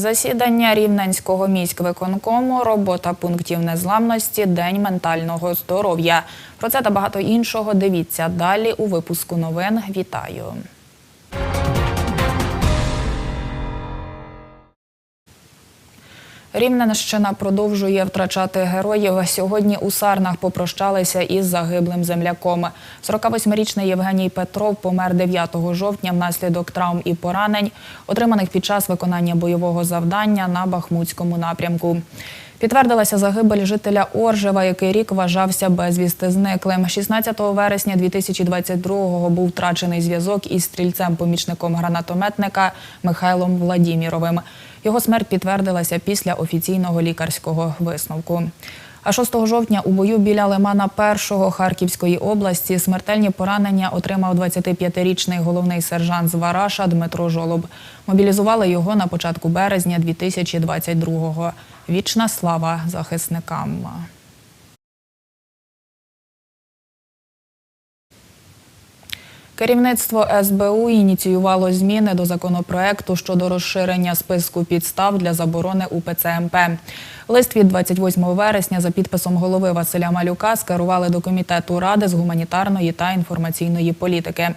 Засідання Рівненського міськвиконкому, робота пунктів незламності, День ментального здоров'я. Про це та багато іншого дивіться далі у випуску новин. Вітаю! Рівненщина продовжує втрачати героїв. Сьогодні у Сарнах попрощалися із загиблим земляком. 48-річний Євгеній Петров помер 9 жовтня внаслідок травм і поранень, отриманих під час виконання бойового завдання на Бахмутському напрямку. Підтвердилася загибель жителя Оржева, який рік вважався безвісти зниклим. 16 вересня 2022-го був втрачений зв'язок із стрільцем-помічником гранатометника Михайлом Владіміровим. Його смерть підтвердилася після офіційного лікарського висновку. А 6 жовтня у бою біля Лимана Першого Харківської області смертельні поранення отримав 25-річний головний сержант з Вараша Дмитро Жолоб. Мобілізували його на початку березня 2022-го. Вічна слава захисникам. Керівництво СБУ ініціювало зміни до законопроекту щодо розширення списку підстав для заборони УПЦ МП. Лист від 28 вересня за підписом голови Василя Малюка скерували до комітету ради з гуманітарної та інформаційної політики.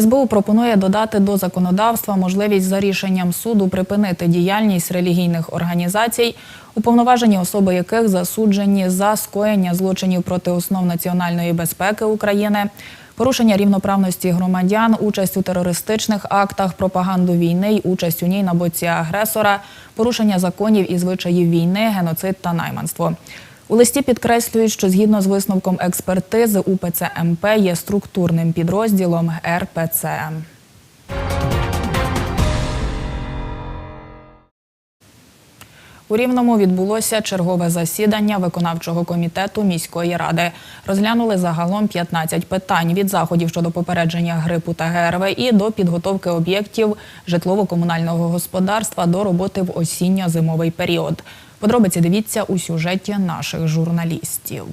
СБУ пропонує додати до законодавства можливість за рішенням суду припинити діяльність релігійних організацій, уповноважені особи яких засуджені за скоєння злочинів проти основ національної безпеки України, порушення рівноправності громадян, участь у терористичних актах, пропаганду війни й участь у ній на боці агресора, порушення законів і звичаїв війни, геноцид та найманство. У листі підкреслюють, що згідно з висновком експертизи УПЦ МП є структурним підрозділом РПЦ. У Рівному відбулося чергове засідання виконавчого комітету міської ради. Розглянули загалом 15 питань від заходів щодо попередження грипу та ГРВІ до підготовки об'єктів житлово-комунального господарства до роботи в осінньо-зимовий період. Подробиці дивіться у сюжеті наших журналістів.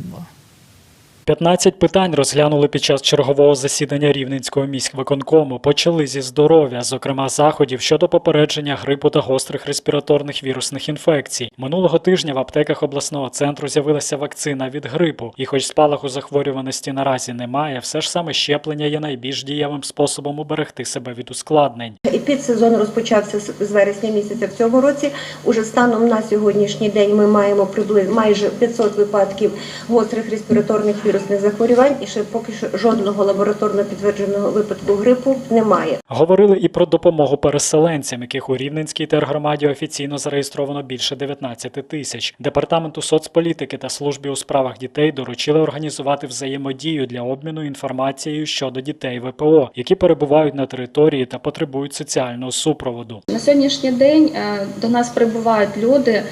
15 питань розглянули під час чергового засідання Рівненського міськвиконкому. Почали зі здоров'я, зокрема заходів щодо попередження грипу та гострих респіраторних вірусних інфекцій. Минулого тижня в аптеках обласного центру з'явилася вакцина від грипу. І хоч спалаху захворюваності наразі немає, все ж саме щеплення є найбільш дієвим способом уберегти себе від ускладнень. Епідсезон розпочався з вересня місяця в цьому році. Уже станом на сьогоднішній день ми маємо приблизно майже 500 випадків гострих респіраторних вірусних захворювань, і ще поки що жодного лабораторно підтвердженого випадку грипу немає. Говорили і про допомогу переселенцям, яких у Рівненській тергромаді офіційно зареєстровано більше 19 тисяч. Департаменту соцполітики та службі у справах дітей доручили організувати взаємодію для обміну інформацією щодо дітей ВПО, які перебувають на території та потребують соціального супроводу. На сьогоднішній день е, до нас прибувають люди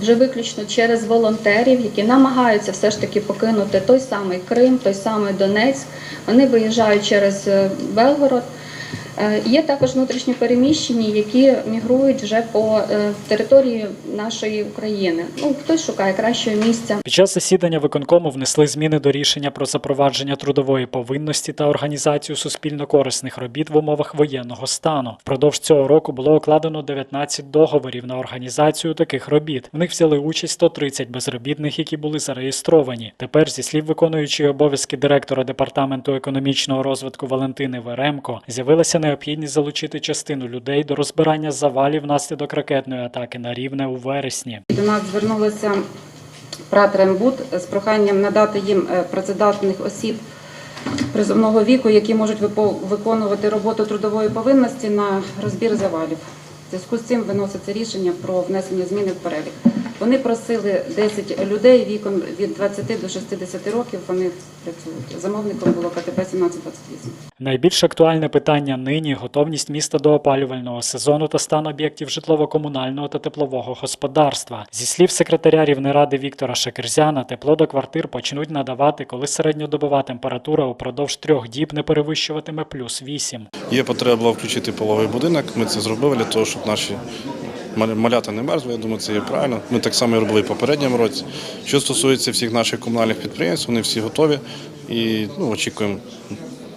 вже виключно через волонтерів, які намагаються все ж таки покинути той самий Крим, той самий Донецьк. Вони виїжджають через е, Белгород. Е, Є також внутрішньо переміщені, які мігрують вже по е, території нашої України. Ну хтось шукає кращого місця. Під час засідання виконкому внесли зміни до рішення про запровадження трудової повинності та організацію суспільно-корисних робіт в умовах воєнного стану. Впродовж цього року було укладено 19 договорів на організацію таких робіт. В них взяли участь 130 безробітних, які були зареєстровані. Тепер, зі слів виконуючої обов'язки директора департаменту економічного розвитку Валентини Веремко, з'явилася необхідність залучити частину людей до розбирання завалів внаслідок ракетної атаки на рівне у вересні. До нас звернулися пратрембуд з проханням надати їм е, працездатних осіб призовного віку, які можуть виконувати роботу трудової повинності на розбір завалів. В зв'язку з цим виноситься рішення про внесення зміни в перелік. Вони просили 10 людей віком від 20 до 60 років. Вони працюють. Замовником було КТП 1728. Найбільш актуальне питання нині готовність міста до опалювального сезону та стан об'єктів житлово-комунального та теплового господарства. Зі слів секретаря Рівнеради Віктора Шекерзяна, тепло до квартир почнуть надавати, коли середньодобова температура упродовж трьох діб не перевищуватиме плюс 8. Є потреба включити половий будинок. Ми це зробили для того, щоб наші малята не мерзли. Я думаю, це є правильно. Ми так само і робили попередньому році. Що стосується всіх наших комунальних підприємств, вони всі готові і ну, очікуємо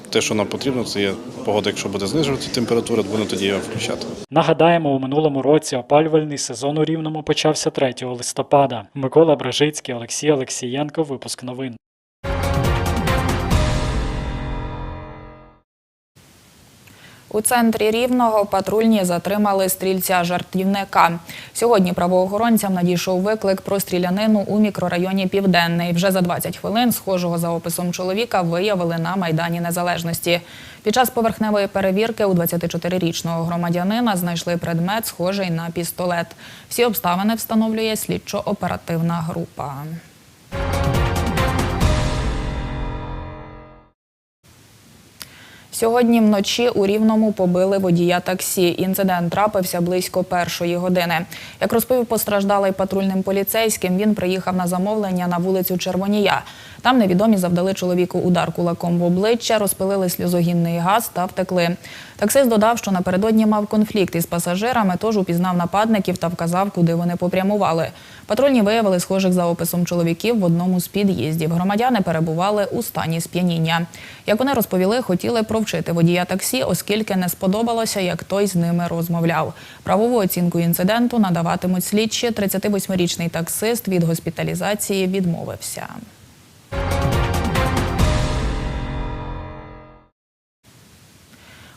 те, що нам потрібно, це є погода, якщо буде знижуватися температура, будемо тоді його включати. Нагадаємо, у минулому році опалювальний сезон у Рівному почався 3 листопада. Микола Брежицький, Олексій Олексієнко. Випуск новин. У центрі Рівного патрульні затримали стрільця-жартівника. Сьогодні правоохоронцям надійшов виклик про стрілянину у мікрорайоні Південний. Вже за 20 хвилин схожого за описом чоловіка виявили на Майдані Незалежності. Під час поверхневої перевірки у 24-річного громадянина знайшли предмет, схожий на пістолет. Всі обставини встановлює слідчо-оперативна група. Сьогодні вночі у Рівному побили водія таксі. Інцидент трапився близько першої години. Як розповів постраждалий патрульним поліцейським, він приїхав на замовлення на вулицю Червонія. Там невідомі завдали чоловіку удар кулаком в обличчя, розпилили сльозогінний газ та втекли. Таксист додав, що напередодні мав конфлікт із пасажирами, тож упізнав нападників та вказав, куди вони попрямували. Патрульні виявили схожих за описом чоловіків в одному з під'їздів. Громадяни перебували у стані сп'яніння. Як вони розповіли, хотіли провчити водія таксі, оскільки не сподобалося, як той з ними розмовляв. Правову оцінку інциденту надаватимуть слідчі. 38-річний таксист від госпіталізації відмовився.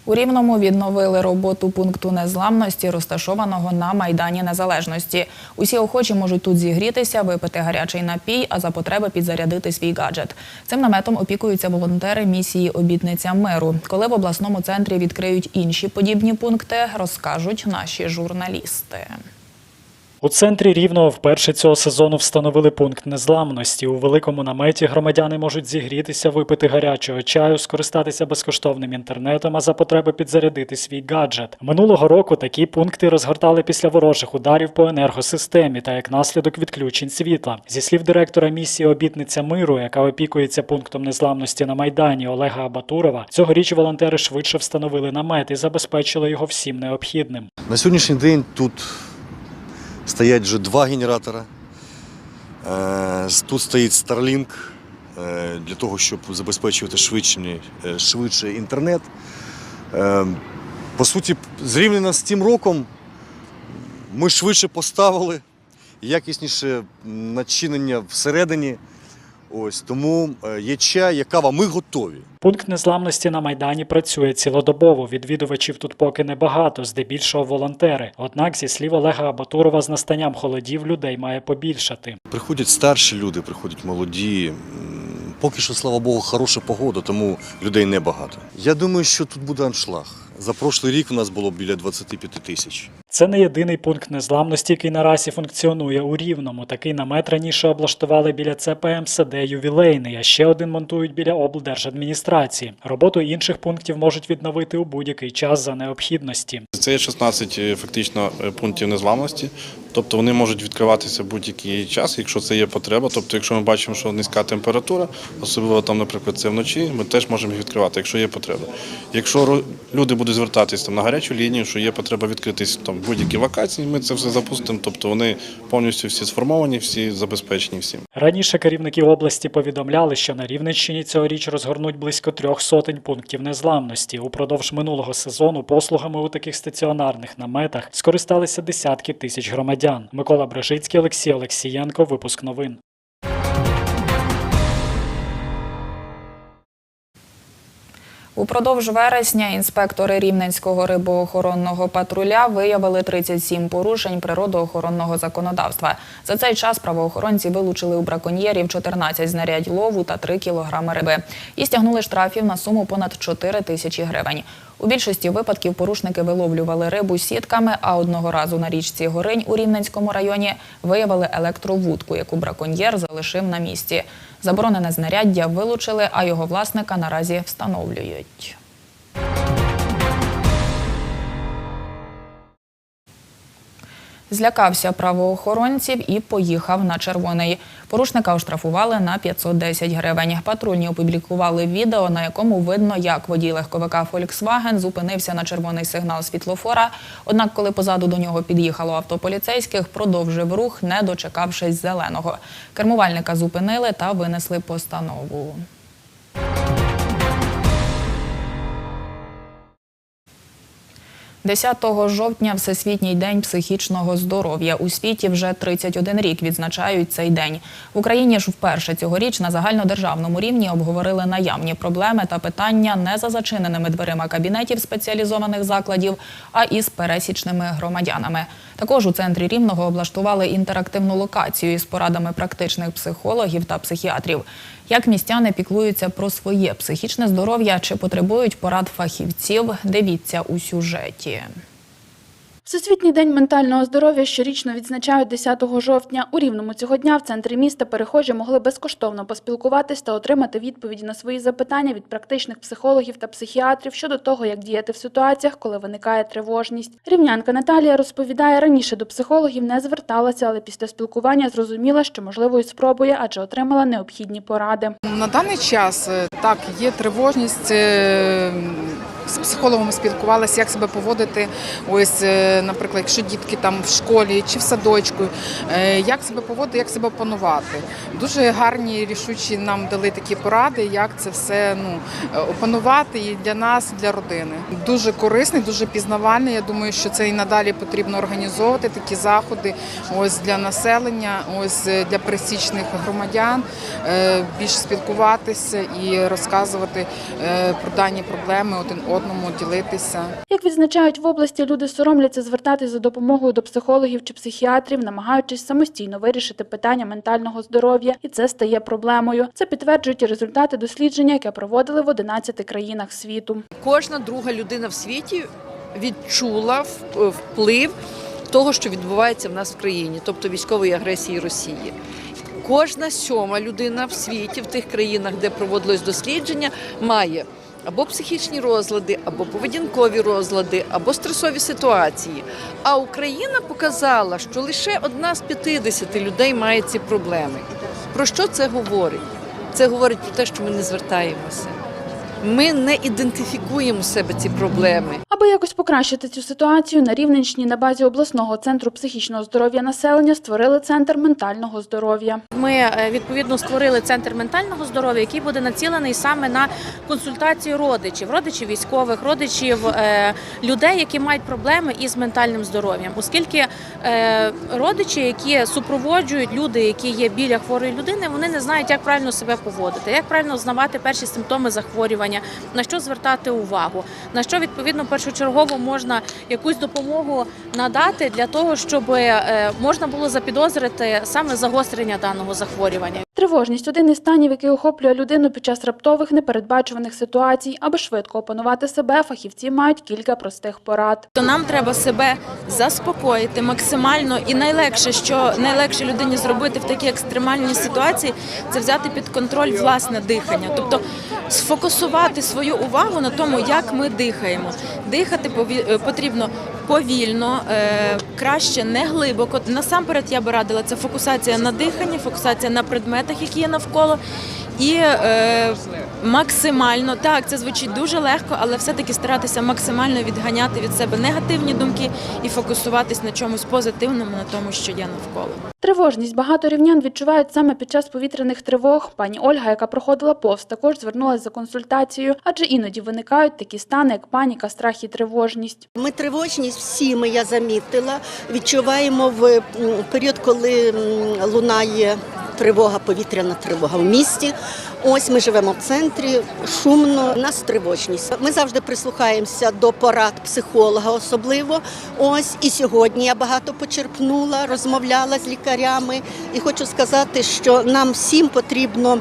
У Рівному відновили роботу пункту незламності, розташованого на Майдані Незалежності. Усі охочі можуть тут зігрітися, випити гарячий напій, а за потреби підзарядити свій гаджет. Цим наметом опікуються волонтери місії Обітниця миру. Коли в обласному центрі відкриють інші подібні пункти, розкажуть наші журналісти. У центрі Рівного вперше цього сезону встановили пункт незламності. У великому наметі громадяни можуть зігрітися, випити гарячого чаю, скористатися безкоштовним інтернетом, а за потреби підзарядити свій гаджет. Минулого року такі пункти розгортали після ворожих ударів по енергосистемі та як наслідок відключень світла. Зі слів директора місії Обітниця миру, яка опікується пунктом незламності на майдані Олега Абатурова, цьогоріч волонтери швидше встановили намет і забезпечили його всім необхідним. На сьогоднішній день тут стоять вже два генератора. Е, Тут стоїть Starlink е, для того, щоб забезпечувати швидше, швидше інтернет. Е, По суті, зрівняно з тим роком ми швидше поставили, якісніше начинення всередині. Ось тому е, є чай, є кава, ми готові. Пункт незламності на майдані працює цілодобово. Відвідувачів тут поки небагато, здебільшого волонтери. Однак, зі слів Олега Абатурова, з настанням холодів людей має побільшати. Приходять старші люди, приходять молоді. Поки що, слава Богу, хороша погода, тому людей небагато. Я думаю, що тут буде аншлаг. За прошлий рік у нас було біля 25 тисяч. Це не єдиний пункт незламності, який наразі функціонує у Рівному. Такий намет раніше облаштували біля ЦПМСД ювілейний, а ще один монтують біля облдержадміністрації. Роботу інших пунктів можуть відновити у будь-який час за необхідності. Це є 16 е, фактично е, пунктів незламності. Тобто вони можуть відкриватися будь-який час, якщо це є потреба. Тобто, якщо ми бачимо, що низька температура, особливо там, наприклад, це вночі, ми теж можемо їх відкривати, якщо є потреба. Якщо люди будуть звертатися там на гарячу лінію, що є потреба відкритись там будь-які вакації, ми це все запустимо. Тобто вони повністю всі сформовані, всі забезпечені всім. Раніше керівники області повідомляли, що на Рівненщині цьогоріч розгорнуть близько трьох сотень пунктів незламності. Упродовж минулого сезону послугами у таких стаціонарних наметах скористалися десятки тисяч громадян. Микола Брежицький, Олексій Олексієнко. Випуск новин. Упродовж вересня інспектори Рівненського рибоохоронного патруля виявили 37 порушень природоохоронного законодавства. За цей час правоохоронці вилучили у браконьєрів 14 знарядь лову та 3 кілограми риби. І стягнули штрафів на суму понад 4 тисячі гривень. У більшості випадків порушники виловлювали рибу сітками, а одного разу на річці Горинь у Рівненському районі виявили електровудку, яку браконьєр залишив на місці. Заборонене знаряддя вилучили, а його власника наразі встановлюють. Злякався правоохоронців і поїхав на червоний. Порушника оштрафували на 510 гривень. Патрульні опублікували відео, на якому видно, як водій легковика Volkswagen зупинився на червоний сигнал світлофора. Однак, коли позаду до нього під'їхало авто поліцейських, продовжив рух, не дочекавшись зеленого. Кермувальника зупинили та винесли постанову. 10 жовтня Всесвітній день психічного здоров'я. У світі вже 31 рік відзначають цей день. В Україні ж вперше цьогоріч на загальнодержавному рівні обговорили наявні проблеми та питання не за зачиненими дверима кабінетів спеціалізованих закладів, а із пересічними громадянами. Також у центрі Рівного облаштували інтерактивну локацію із порадами практичних психологів та психіатрів. Як містяни піклуються про своє психічне здоров'я чи потребують порад фахівців, дивіться у сюжеті. Всесвітній день ментального здоров'я щорічно відзначають 10 жовтня. У Рівному цього дня в центрі міста перехожі могли безкоштовно поспілкуватись та отримати відповіді на свої запитання від практичних психологів та психіатрів щодо того, як діяти в ситуаціях, коли виникає тривожність. Рівнянка Наталія розповідає, раніше до психологів не зверталася, але після спілкування зрозуміла, що можливо і спробує, адже отримала необхідні поради. На даний час е, так є тривожність. З психологом спілкувалися, як себе поводити. Ось, е, наприклад, якщо дітки там в школі чи в садочку, е, як себе поводити, як себе опанувати. Дуже гарні рішучі нам дали такі поради, як це все ну е, опанувати і для нас, і для родини. Дуже корисний, дуже пізнавальний. Я думаю, що це і надалі потрібно організовувати такі заходи. Ось для населення, ось для пересічних громадян більше спілкуватися і розказувати про дані проблеми один одному, ділитися. Як відзначають в області, люди соромляться звертатись за допомогою до психологів чи психіатрів, намагаючись самостійно вирішити питання ментального здоров'я, і це стає проблемою. Це підтверджують і результати дослідження, яке проводили в 11 країнах світу. Кожна друга людина в світі відчула вплив того, що відбувається в нас в країні, тобто військової агресії Росії. Кожна сьома людина в світі, в тих країнах, де проводилось дослідження, має або психічні розлади, або поведінкові розлади, або стресові ситуації. А Україна показала, що лише одна з 50 людей має ці проблеми. Про що це говорить? Це говорить про те, що ми не звертаємося. Ми не ідентифікуємо в себе ці проблеми. Аби якось покращити цю ситуацію, на Рівненщині на базі обласного центру психічного здоров'я населення створили центр ментального здоров'я. Ми е, відповідно створили центр ментального здоров'я, який буде націлений саме на консультацію родичів, родичів військових, родичів е, людей, які мають проблеми із ментальним здоров'ям, оскільки е, родичі, які супроводжують люди, які є біля хворої людини, вони не знають, як правильно себе поводити, як правильно знавати перші симптоми захворювання, на що звертати увагу, на що відповідно першочергово можна якусь допомогу надати для того, щоб е, можна було запідозрити саме загострення даного захворювання. Тривожність один із станів, який охоплює людину під час раптових непередбачуваних ситуацій. Аби швидко опанувати себе, фахівці мають кілька простих порад. То нам треба себе заспокоїти максимально, і найлегше, що найлегше людині зробити в такій екстремальній ситуації, це взяти під контроль власне дихання, тобто сфокусувати свою увагу на тому, як ми дихаємо. Дихати е, потрібно повільно, е, краще не глибоко. Насамперед я би радила це фокусація на диханні, фокусація на предметах, які є навколо. І е, максимально так, це звучить дуже легко, але все-таки старатися максимально відганяти від себе негативні думки і фокусуватись на чомусь позитивному, на тому, що є навколо. Тривожність багато рівнян відчувають саме під час повітряних тривог. Пані Ольга, яка проходила повз, також звернулася за консультацією, адже іноді виникають такі стани, як паніка, страх і тривожність. Ми тривожність всі ми, я замітила, відчуваємо в період, коли лунає тривога, повітряна тривога в місті. Ось ми живемо в центрі, шумно, у нас тривожність. Ми завжди прислухаємося до порад психолога, особливо. Ось і сьогодні я багато почерпнула, розмовляла з лікарями. І хочу сказати, що нам всім потрібно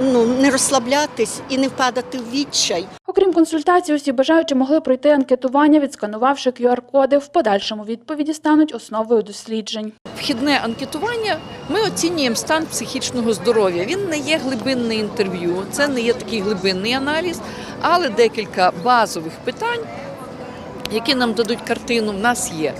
ну, не розслаблятись і не впадати в відчай. Окрім консультацій, усі бажаючі могли пройти анкетування, відсканувавши QR-коди. В подальшому відповіді стануть основою досліджень. Вхідне анкетування ми оцінюємо стан психічного здоров'я. Він не є глибинне інтерв'ю, це не є такий глибинний аналіз, але декілька базових питань, які нам дадуть картину, в нас є.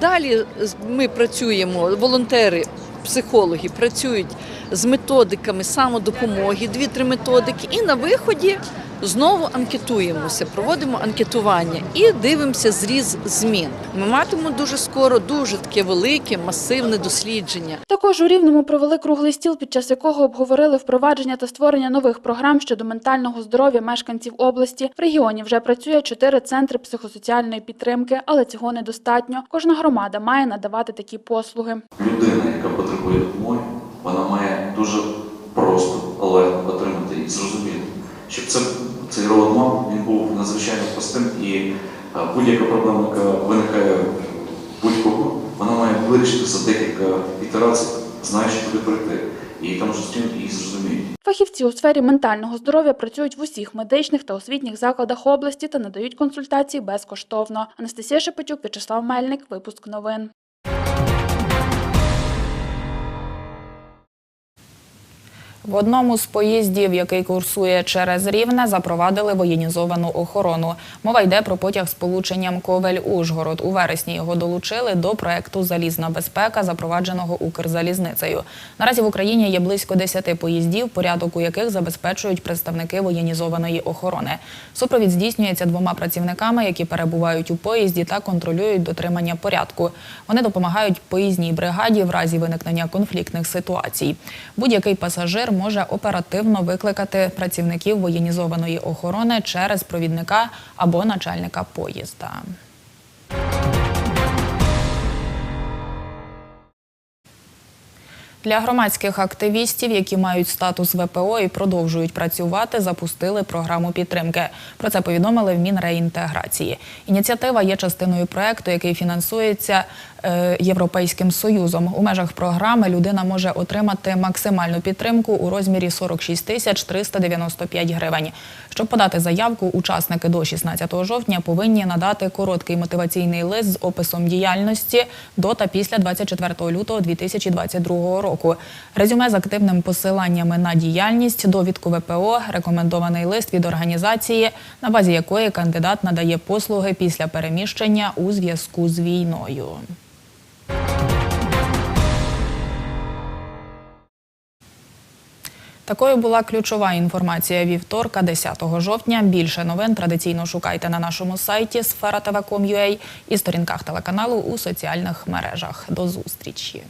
Далі ми працюємо, волонтери, психологи працюють з методиками самодопомоги, дві-три методики, і на виході знову анкетуємося, проводимо анкетування і дивимося зріз змін. Ми матимемо дуже скоро дуже таке велике масивне дослідження. Також у Рівному провели круглий стіл, під час якого обговорили впровадження та створення нових програм щодо ментального здоров'я мешканців області. В регіоні вже працює чотири центри психосоціальної підтримки, але цього недостатньо. Кожна громада має надавати такі послуги. людина, яка потребує допомоги, вона має дуже просто, легко отримати і зрозуміти, щоб це, цей роадмап він був надзвичайно простим і е, будь-яка проблема, яка виникає будь-кого, вона має вирішити за декілька ітерацій, знаючи куди прийти. І там зустрінуть і зрозуміють. Фахівці у сфері ментального здоров'я працюють в усіх медичних та освітніх закладах області та надають консультації безкоштовно. Анастасія Шепетюк, В'ячеслав Мельник, випуск новин. В одному з поїздів, який курсує через Рівне, запровадили воєнізовану охорону. Мова йде про потяг з полученням Ковель-Ужгород. У вересні його долучили до проекту Залізна безпека, запровадженого Укрзалізницею. Наразі в Україні є близько 10 поїздів, порядок у яких забезпечують представники воєнізованої охорони. Супровід здійснюється двома працівниками, які перебувають у поїзді та контролюють дотримання порядку. Вони допомагають поїзній бригаді в разі виникнення конфліктних ситуацій. Будь-який пасажир може оперативно викликати працівників воєнізованої охорони через провідника або начальника поїзда. Для громадських активістів, які мають статус ВПО і продовжують працювати, запустили програму підтримки. Про це повідомили в Мінреінтеграції. Ініціатива є частиною проекту, який фінансується е, Європейським Союзом. У межах програми людина може отримати максимальну підтримку у розмірі 46 тисяч 395 гривень. Щоб подати заявку, учасники до 16 жовтня повинні надати короткий мотиваційний лист з описом діяльності до та після 24 лютого 2022 року. Резюме з активним посиланнями на діяльність, довідку ВПО, рекомендований лист від організації, на базі якої кандидат надає послуги після переміщення у зв'язку з війною. Такою була ключова інформація вівторка, 10 жовтня. Більше новин традиційно шукайте на нашому сайті sfera.tv.com.ua і сторінках телеканалу у соціальних мережах. До зустрічі.